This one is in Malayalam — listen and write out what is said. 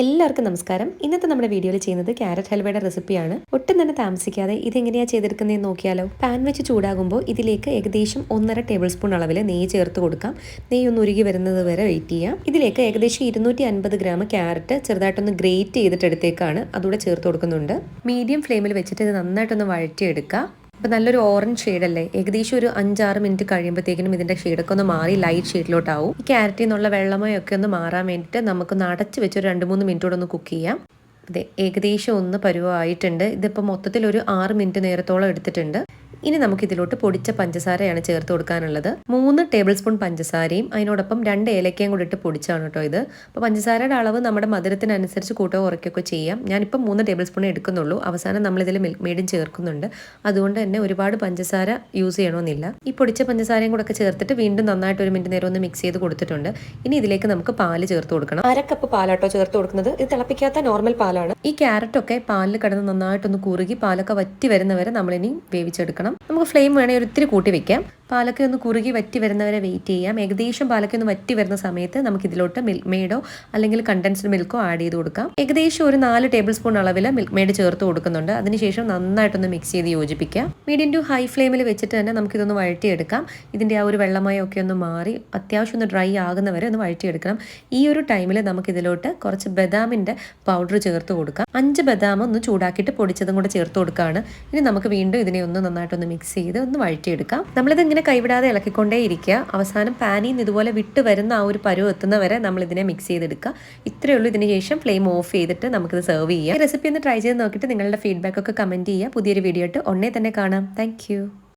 എല്ലാവർക്കും നമസ്കാരം. ഇന്നത്തെ നമ്മുടെ വീഡിയോയിൽ ചെയ്യുന്നത് ക്യാരറ്റ് ഹൽവയുടെ റെസിപ്പിയാണ്. ഒട്ടും തന്നെ താമസിക്കാതെ ഇതെങ്ങനെയാണ് ചെയ്തെടുക്കുന്നതെന്ന് നോക്കിയാലോ? പാൻ വെച്ച് ചൂടാകുമ്പോൾ ഇതിലേക്ക് ഏകദേശം ഒന്നര ടേബിൾ സ്പൂൺ അളവിൽ നെയ്യ് ചേർത്ത് കൊടുക്കാം. നെയ്യ് ഒന്ന് ഉരുകി വരുന്നത് വരെ വെയിറ്റ് ചെയ്യാം. ഇതിലേക്ക് ഏകദേശം ഇരുന്നൂറ്റി അൻപത് ഗ്രാം ക്യാരറ്റ് ചെറുതായിട്ടൊന്ന് ഗ്രേറ്റ് ചെയ്തിട്ട് എടുത്തേക്കാണ്. അതുകൂടെ ചേർത്ത് കൊടുക്കുന്നുണ്ട്. മീഡിയം ഫ്ലെയിമിൽ വെച്ചിട്ട് ഇത് നന്നായിട്ടൊന്ന് വഴറ്റിയെടുക്കുക അപ്പോൾ നല്ലൊരു ഓറഞ്ച് ഷെയ്ഡല്ലേ ഏകദേശം ഒരു അഞ്ചാറ് മിനിറ്റ് കഴിയുമ്പോഴത്തേക്കിനും ഇതിന്റെ ഷെയ്ഡൊക്കെ ഒന്ന് മാറി ലൈറ്റ് ഷെയ്ഡിലോട്ടാവും ഈ ക്യാരറ്റിൽ നിന്നുള്ള വെള്ളമയൊക്കെ ഒന്ന് മാറാൻ വേണ്ടിയിട്ട് നമുക്കൊന്ന് അടച്ച് വെച്ച് ഒരു രണ്ട് മൂന്ന് മിനിറ്റോടെ ഒന്ന് കുക്ക് ചെയ്യാം. അതെ ഏകദേശം ഒന്ന് പരുവമായിട്ടുണ്ട്. ഇതിപ്പോൾ മൊത്തത്തിൽ ഒരു ആറ് മിനിറ്റ് നേരത്തോളം എടുത്തിട്ടുണ്ട്. ഇനി നമുക്ക് ഇതിലോട്ട് പൊടിച്ച പഞ്ചസാരയാണ് ചേർത്ത് കൊടുക്കാനുള്ളത്. മൂന്ന് ടേബിൾ സ്പൂൺ പഞ്ചസാരയും അതിനോടൊപ്പം രണ്ട് ഏലക്കയും കൂടി ഇട്ട് പൊടിച്ചാണ് കേട്ടോ ഇത്. അപ്പോൾ പഞ്ചസാരയുടെ അളവ് നമ്മുടെ മധുരത്തിനനുസരിച്ച് കൂട്ടോ കുറയ്ക്കുകയൊക്കെ ചെയ്യാം. ഞാനിപ്പോൾ മൂന്ന് ടേബിൾ സ്പൂൺ എടുക്കുന്നുള്ളൂ. അവസാനം നമ്മളിതിൽ മിൽക്ക് മെയ്ഡും ചേർക്കുന്നുണ്ട്. അതുകൊണ്ട് തന്നെ ഒരുപാട് പഞ്ചസാര യൂസ് ചെയ്യണമെന്നില്ല. ഈ പൊടിച്ച പഞ്ചസാരയും കൂടെ ഒക്കെ ചേർത്തിട്ട് വീണ്ടും നന്നായിട്ട് ഒരു മിനിറ്റ് നേരം ഒന്ന് മിക്സ് ചെയ്ത് കൊടുത്തിട്ടുണ്ട്. ഇനി ഇതിലേക്ക് നമുക്ക് പാൽ ചേർത്ത് കൊടുക്കണം. അര കപ്പ് പാലാട്ടോ ചേർത്ത് കൊടുക്കുന്നത്. ഇത് തിളപ്പിക്കാത്ത നോർമൽ പാലാണ് ഈ ക്യാരറ്റൊക്കെ പാലിൽ കിടന്ന് നന്നായിട്ടൊന്ന് കുറുകി പാലൊക്കെ വറ്റി വരുന്നവരെ നമ്മളിനി വേവിച്ചെടുക്കണം. നമുക്ക് ഫ്ലെയിം വേണമെങ്കിൽ ഒരിത്തിരി കൂട്ടി വെക്കാം. പാലൊക്കെ ഒന്ന് കുറുകി വറ്റി വരുന്നവരെ വെയിറ്റ് ചെയ്യാം. ഏകദേശം പാലൊക്കെ ഒന്ന് വറ്റി വരുന്ന സമയത്ത് നമുക്ക് ഇതിലോട്ട് മിൽക്ക് മെയ്ഡോ അല്ലെങ്കിൽ കണ്ടൻസ്ഡ് മിൽക്കോ ആഡ് ചെയ്ത് കൊടുക്കാം. ഏകദേശം ഒരു നാല് ടേബിൾ സ്പൂൺ അളവിൽ മിൽക്ക് മെയ്ഡ് ചേർത്ത് കൊടുക്കുന്നുണ്ട്. അതിനുശേഷം നന്നായിട്ടൊന്ന് മിക്സ് ചെയ്ത് യോജിപ്പിക്കാം. മീഡിയം ടു ഹൈ ഫ്ലെയിമിൽ വെച്ചിട്ട് തന്നെ നമുക്കിതൊന്ന് വഴറ്റിയെടുക്കാം. ഇതിന്റെ ആ ഒരു വെള്ളമയമൊക്കെ ഒന്ന് മാറി അത്യാവശ്യം ഒന്ന് ഡ്രൈ ആകുന്നവരെ ഒന്ന് വഴറ്റിയെടുക്കണം. ഈ ഒരു ടൈമിൽ നമുക്ക് ഇതിലോട്ട് കുറച്ച് ബദാമിന്റെ പൗഡർ ചേർത്ത് കൊടുക്കാം. അഞ്ച് ബദാം ഒന്ന് ചൂടാക്കിയിട്ട് പൊടിച്ചതും കൂടെ ചേർത്ത് കൊടുക്കുകയാണ് ഇനി നമുക്ക് വീണ്ടും ഇതിനെ ഒന്ന് നന്നായിട്ടൊന്ന് മിക്സ് ചെയ്ത് ഒന്ന് വഴറ്റിയെടുക്കാം. നമ്മളിത് ഇങ്ങനെ കൈവിടാതെ ഇളക്കിക്കൊണ്ടേ ഇരിക്കുക. അവസാനം പാനിൽ നിന്ന് ഇതുപോലെ വിട്ട് വരുന്ന ആ ഒരു പരുവ് എത്തുന്നവരെ നമ്മൾ ഇതിനെ മിക്സ് ചെയ്തെടുക്കുക. ഇത്രയേ ഉള്ളൂ ഇതിന് ശേഷം ഫ്ലെയിം ഓഫ് ചെയ്തിട്ട് നമുക്കിത് സെർവ് ചെയ്യാം. ഈ റെസിപ്പി ഒന്ന് ട്രൈ ചെയ്ത് നോക്കിയിട്ട് നിങ്ങളുടെ ഫീഡ്ബാക്ക് ഒക്കെ കമന്റ് ചെയ്യുക. പുതിയൊരു വീഡിയോ ആയിട്ട് ഉടനെ തന്നെ കാണാം. താങ്ക്